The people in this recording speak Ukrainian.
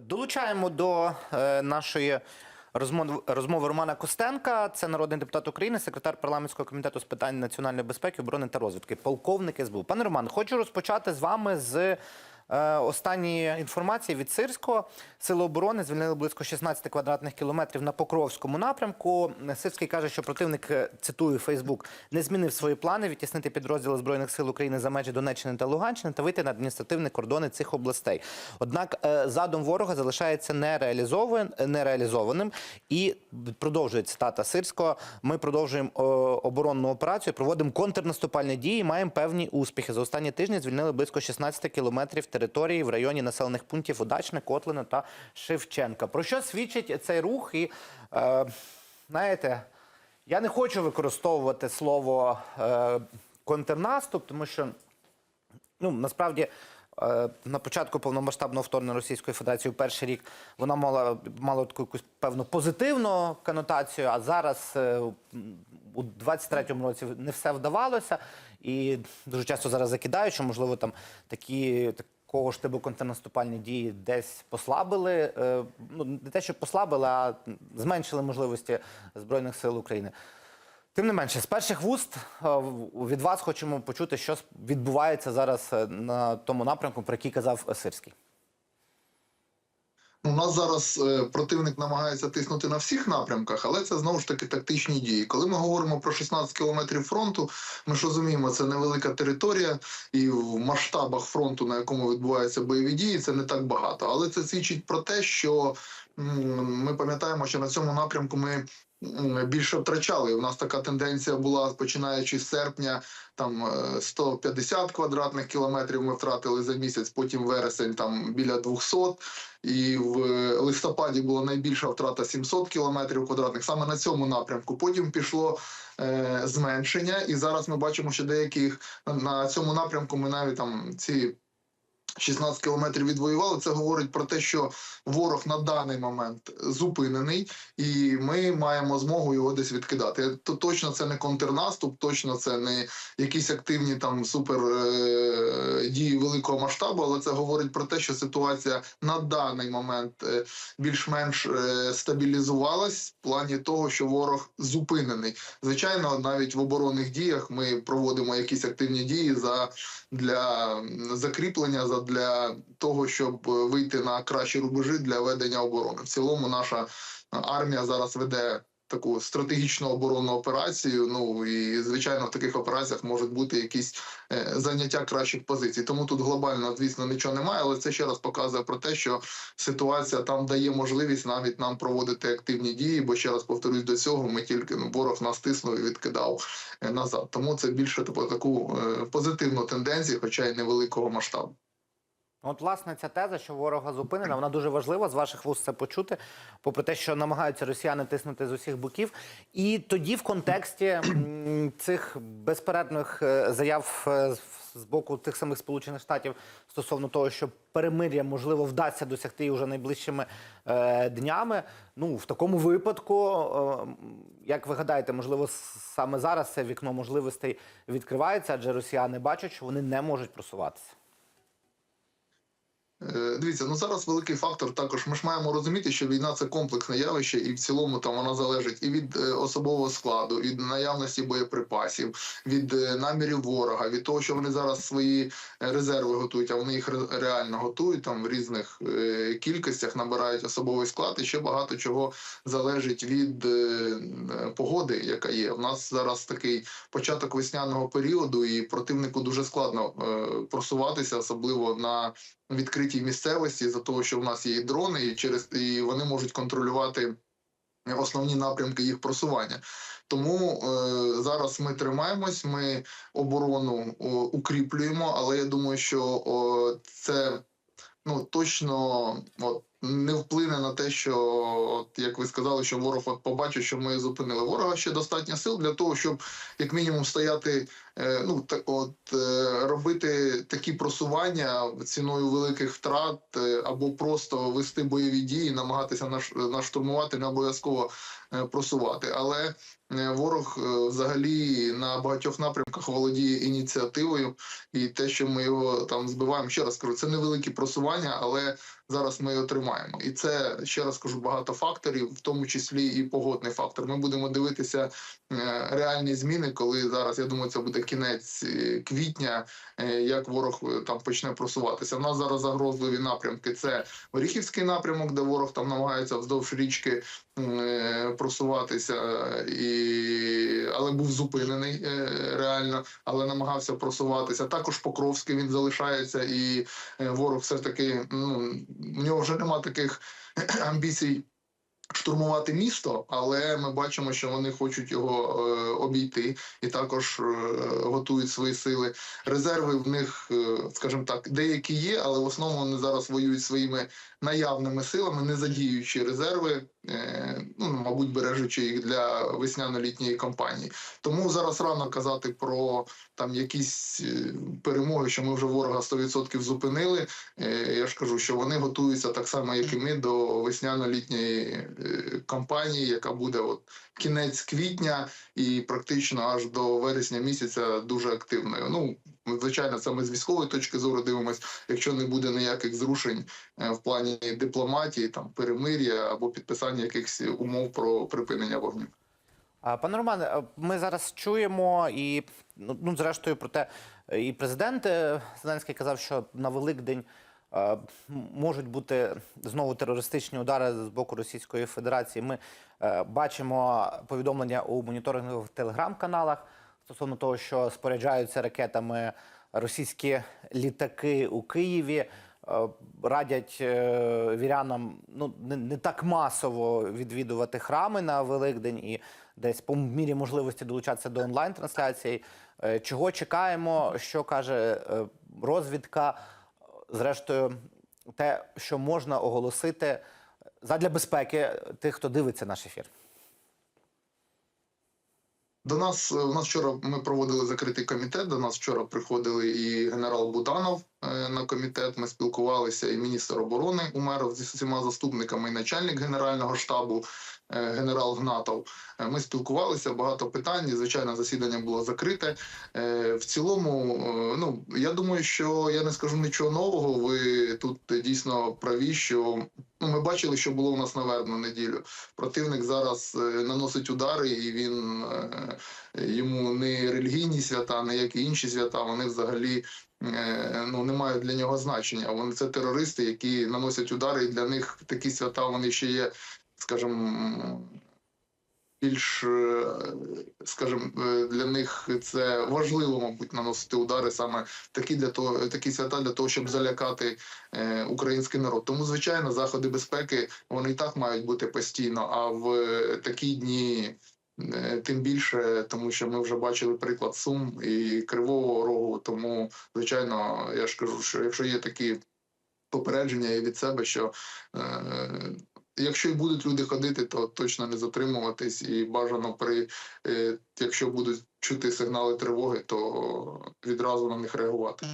Долучаємо до е, нашої розмови, розмови Романа Костенка. Це народний депутат України, секретар парламентського комітету з питань національної безпеки, оборони та розвідки, полковник СБУ. Пане Роман, хочу розпочати з вами з е, останньої інформації від Сирського. Сили оборони звільнили близько 16 квадратних кілометрів на Покровському напрямку. Сирський каже, що противник, е, цитую Фейсбук, не змінив свої плани відтіснити підрозділи збройних сил України за межі Донеччини та Луганщини та вийти на адміністративні кордони цих областей. Однак е, задум ворога залишається нереалізован- нереалізованим і продовжує цитата Сирського. Ми продовжуємо оборонну операцію, проводимо контрнаступальні дії. Маємо певні успіхи. За останні тижні звільнили близько 16 кілометрів території в районі населених пунктів Удачне, Котлине та Шевченка. Про що свідчить цей рух? І е, знаєте, я не хочу використовувати слово е, контрнаступ, тому що ну насправді. е, На початку повномасштабного вторгнення Російської Федерації у перший рік вона мала мала таку якусь певну позитивну конотацію, а зараз е, у 23-му році не все вдавалося. І дуже часто зараз закидають, що можливо там такі такого ж тебе контрнаступальні дії десь послабили. е, Ну не те, що послабили, а зменшили можливості збройних сил України. Тим не менше, з перших вуст е, від вас хочемо почути, що відбувається зараз е, на тому напрямку, про який казав Сирський. У нас зараз е, противник намагається тиснути на всіх напрямках, але це знову ж таки тактичні дії. Коли ми говоримо про 16 кілометрів фронту, ми ж розуміємо, це невелика територія, і в масштабах фронту, на якому відбуваються бойові дії, це не так багато. Але це свідчить про те, що ми пам'ятаємо, що на цьому напрямку ми. Більше втрачали. У нас така тенденція була починаючи з серпня, там е, 150 квадратних кілометрів ми втратили за місяць. Потім вересень там біля 200. І в листопаді була найбільша втрата 700 кілометрів квадратних саме на цьому напрямку. Потім пішло е, зменшення, і зараз ми бачимо, що деяких на цьому напрямку ми навіть там ці 16 кілометрів відвоювали. Це говорить про те, що ворог на даний момент зупинений, і ми маємо змогу його десь відкидати. То точно це не контрнаступ, точно це не якісь активні там супер е, дії великого масштабу, але це говорить про те, що ситуація на даний момент е, більш-менш е, стабілізувалась в плані того, що ворог зупинений. Звичайно, навіть в оборонних діях ми проводимо якісь активні дії за для закріплення, за для того, щоб е, вийти на кращі рубежі для ведення оборони. В цілому, наша армія зараз веде. Таку стратегічну оборонну операцію. Ну і звичайно, в таких операціях можуть бути якісь е, заняття кращих позицій. Тому тут глобально, звісно, нічого немає, але це ще раз показує про те, що ситуація там дає можливість навіть нам проводити активні дії. Бо ще раз повторюсь до цього, ми тільки ну, ворог нас тиснув і відкидав е, назад. Тому це більше типу, таку е, позитивну тенденцію, хоча й невеликого масштабу. От, власне, ця теза, що ворога зупинена, вона дуже важлива з ваших вуст це почути, попри те, що намагаються росіяни тиснути з усіх боків. І тоді, в контексті цих безперервних е, заяв е, з- боку тих самих Сполучених Штатів стосовно того, що перемир'я можливо вдасться досягти вже найближчими е, днями. Ну, в такому випадку, е, як ви гадаєте, можливо, саме зараз це вікно можливостей відкривається, адже росіяни бачать, що вони не можуть просуватися. Е, Дивіться, ну зараз великий фактор. Також ми ж маємо розуміти, що війна це комплексне явище, і в цілому там вона залежить і від е, особового складу, від наявності боєприпасів, від е, намірів ворога, від того, що вони зараз свої резерви готують, а вони їх реально готують там в різних кількостях, набирають особовий склад, і ще багато чого залежить від погоди, яка є. У нас зараз такий початок весняного періоду, і противнику дуже складно просуватися, особливо на відкритій місцевості за того, що в нас є і дрони, і через і вони можуть контролювати основні напрямки їх просування. Тому е, зараз ми тримаємось, ми оборону о, укріплюємо, але я думаю, що о, це ну точно от, не вплине на те, що от, як ви сказали, що ворог от побачить, що ми зупинили ворога ще достатньо сил для того, щоб як мінімум стояти е, ну так от е, робити такі просування ціною великих втрат е, або просто вести бойові дії, намагатися наш, наштурмувати, не обов'язково е, просувати. Але е, ворог е, взагалі на багатьох напрямках володіє ініціативою, і те, що ми його там збиваємо, ще раз кажу, це невеликі просування, але зараз ми отримаємо. І це ще раз кажу багато факторів, в тому числі і погодний фактор. Ми будемо дивитися е, реальні зміни, коли зараз я думаю, це буде кінець е, квітня, е, як ворог там почне просуватися. У нас зараз загрозливі напрямки. Це Оріхівський напрямок, де ворог там намагається вздовж річки просуватися, е, і але був зупинений е, реально, але намагався просуватися. Також Покровський він залишається, і е, ворог все ж таки ну в нього вже нема таких амбіцій. Штурмувати місто, але ми бачимо, що вони хочуть його е, обійти і також е, готують свої сили. Резерви в них, е, скажімо так, деякі є, але в основному вони зараз воюють своїми наявними силами, не задіючи резерви, е, ну мабуть, бережучи їх для весняно-літньої кампанії. Тому зараз рано казати про там якісь е, перемоги, що ми вже ворога 100% зупинили. Е, Я ж кажу, що вони готуються так само, як і ми, до весняно-літньої кампанії, яка буде от кінець квітня і практично аж до вересня місяця дуже активною. Ну звичайно, ми з військової точки зору дивимося. Якщо не буде ніяких зрушень е, в плані дипломатії, там перемир'я або підписання якихось умов про припинення вогню. Пане Романе, е, ми зараз чуємо і ну, ну, зрештою про те, е, і президент е, Зеленський казав, що на Великдень е, можуть бути знову терористичні удари з боку Російської Федерації. Ми е, бачимо повідомлення у моніторингових телеграм-каналах стосовно того, що споряджаються ракетами російські літаки у Києві. Е, Радять е, вірянам ну не, не так масово відвідувати храми на Великдень і десь по мірі можливості долучатися до онлайн-трансляції. Е, Чого чекаємо? Що каже е, розвідка? Зрештою, те, що можна оголосити задля безпеки тих, хто дивиться наш ефір. До нас у нас вчора ми проводили закритий комітет. До нас вчора приходили і генерал Буданов на комітет. Ми спілкувалися, і міністр оборони Умеров зі всіма заступниками, і начальник генерального штабу, е, генерал Гнатов. Е, Ми спілкувалися, багато питань. і, Звичайно, засідання було закрите. Е, В цілому, е, ну я думаю, що я не скажу нічого нового. Ви тут дійсно праві, що ну ми бачили, що було у нас на вербну неділю. Противник зараз е, наносить удари, і він е, йому не релігійні свята, не як і інші свята. Вони взагалі е, ну не мають для нього значення. Вони це терористи, які наносять удари, і для них такі свята вони ще є, скажімо, більш, е, скажімо, е, для них це важливо, мабуть, наносити удари саме такі для того, такі свята для того, щоб залякати е, український народ. Тому, звичайно, заходи безпеки вони і так мають бути постійно. А в е, такі дні е, тим більше, тому що ми вже бачили приклад Сум і Кривого Рогу. Тому, звичайно, я ж кажу, що якщо є такі попередження і від себе, що е, Якщо й будуть люди ходити, то точно не затримуватись, і бажано при е, якщо будуть чути сигнали тривоги, то відразу на них реагувати.